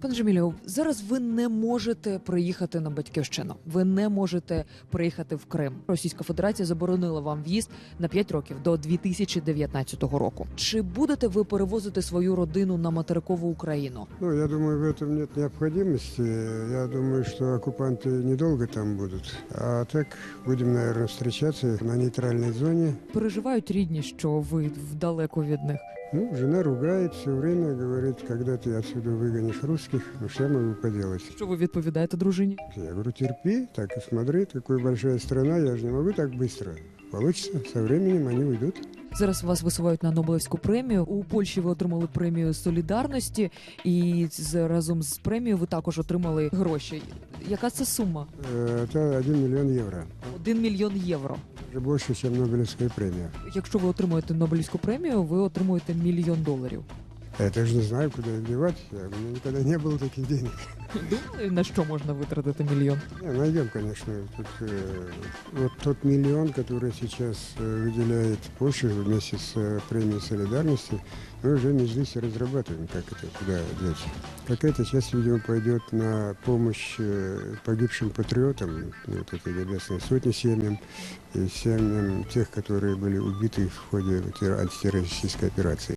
Пане Джемілю, зараз ви не можете приїхати на батьківщину. Ви не можете приїхати в Крим. Російська Федерація заборонила вам в'їзд на 5 років до 2019 року. Чи будете ви перевозити свою родину на материкову Україну? Ну, я думаю, в этом нет необходимости. Я думаю, что оккупанты недолго там будут. А так будем, наверное, встречаться на нейтральной зоне. Переживають рідні, що ви вдалеко від них. Ну, жена ругает все время, говорит, когда ты отсюда выгонишь русских, ну что я могу поделать? Що ви відповідаєте дружині? Я говорю, терпи, так и смотри, такая большая страна, я же не могу так быстро. Получится, со временем они уйдут. Зараз вас висувають на Нобелівську премію. У Польщі ви отримали премію солідарності, і з разом з премією ви також отримали гроші. Яка це сума? Э, Это 1 миллион евро. Один мільйон євро. Уже больше, чем Нобелевская премия. Якщо ви отримуєте Нобелівську премію, ви отримуєте мільйон доларів. Я же не знаю, куда их девать. Я- У меня никогда не было таких денег. Думали, на що можна витратити мільйон? Не, найдем, конечно. Тут, э, вот тот миллион, который сейчас э, выделяет Польша вместе с э, премией солидарности, мы уже межлись и разрабатываем, как это, куда деть. Какая-то часть, видимо, пойдет на помощь э, погибшим патриотам, ну, вот этой небесной сотни семьям и семьям тех, которые были убиты в ходе терро- антитеррористической операции.